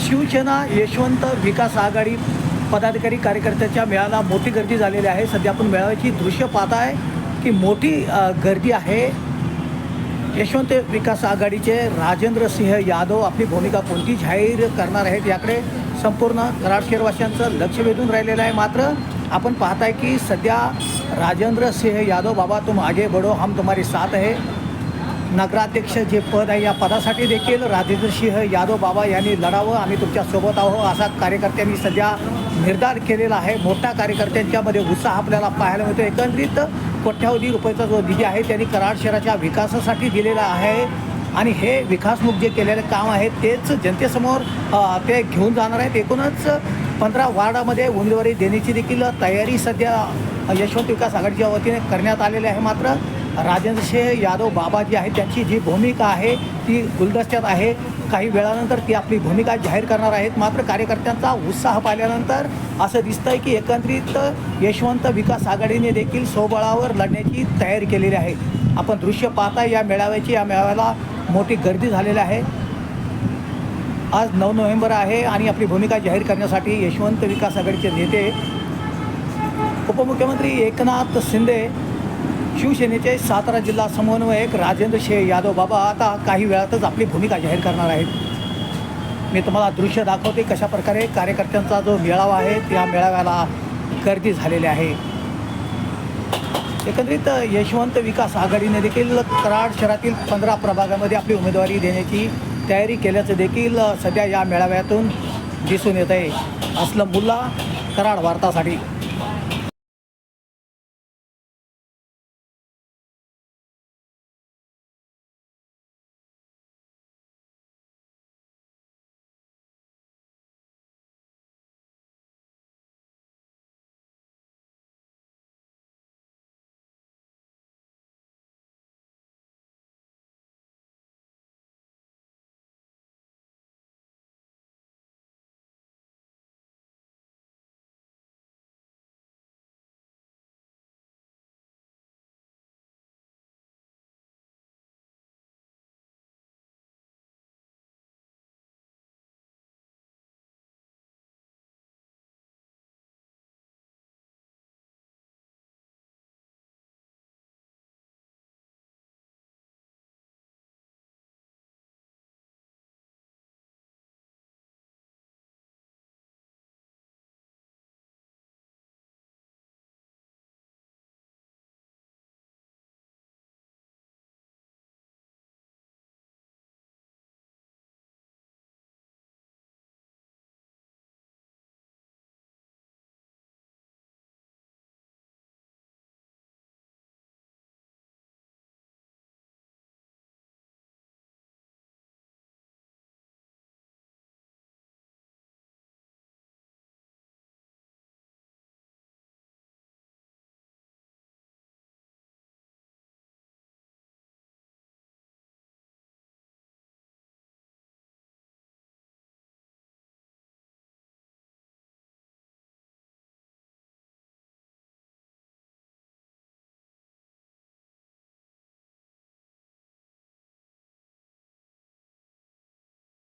शिवसेना यशवंत विकास आघाडी पदाधिकारी कार्यकर्त्याच्या मेळाला मोठी गर्दी झालेली आहे. सध्या आपण मेळाव्याची दृश्य पाहत आहे की मोठी गर्दी आहे. यशवंत विकास आघाडीचे राजेंद्र सिंह यादव आपली भूमिका कोणती जाहीर करणार आहेत याकडे संपूर्ण कराड शहरवासियांचं लक्ष वेधून राहिलेलं आहे. मात्र आपण पाहताय की सध्या राजेंद्र सिंह यादव बाबा तुम आगे बढो हम तुम्हारी साथ आहे नगराध्यक्ष जे पद आहे या पदासाठी देखील राजेंद्र सिंह यादव बाबा यांनी लढावं. आम्ही तुमच्यासोबत आहो असा कार्यकर्त्यांनी सध्या निर्धार केलेला आहे. मोठ्या कार्यकर्त्यांच्यामध्ये उत्साह आपल्याला पाहायला मिळतो. एकंदरीत कोट्यावधी रुपयाचा जो निधी आहे त्यांनी कराड शहराच्या विकासासाठी दिलेला आहे. आणि हे विकासमुख जे केलेलं काम आहे तेच जनतेसमोर ते घेऊन जाणार आहेत. एकूणच पंधरा वार्डामध्ये उमेदवारी देण्याची देखील तयारी सध्या यशवंत विकास आघाडीच्या वतीने करण्यात आलेली आहे. मात्र राजेंद्र सिंह यादव बाबा जी आहेत त्यांची जी भूमिका आहे ती गुलदस्त्यात आहे. काही वेळानंतर ती आपली भूमिका जाहीर करणार आहेत. मात्र कार्यकर्त्यांचा उत्साह पाहिल्यानंतर असं दिसतंय की एकंदरीत यशवंत विकास आघाडीने देखील सोबळावर लढण्याची तयारी केलेली आहे. आपण दृश्य पाहता या मेळाव्याची या मेळाव्याला मोठी गर्दी झालेली आहे. आज नऊ नोव्हेंबर आहे आणि आपली भूमिका जाहीर करण्यासाठी यशवंत विकास आघाडीचे नेते उपमुख्यमंत्री एकनाथ शिंदे शिवसेनेचे सातारा जिल्हा समन्वयक राजेंद्र शे यादव बाबा आता काही वेळातच आपली भूमिका जाहीर करणार आहेत. मी तुम्हाला दृश्य दाखवते कशा प्रकारे कार्यकर्त्यांचा जो मेळावा आहे त्या मेळाव्याला गर्दी झालेली आहे. एकंदरीत यशवंत विकास आघाडीने देखील कराड शहरातील पंधरा प्रभागामध्ये आपली उमेदवारी देण्याची तयारी केल्याचं देखील सध्या या मेळाव्यातून दिसून येत आहे असलं मुल्ला कराड वार्तासाठी.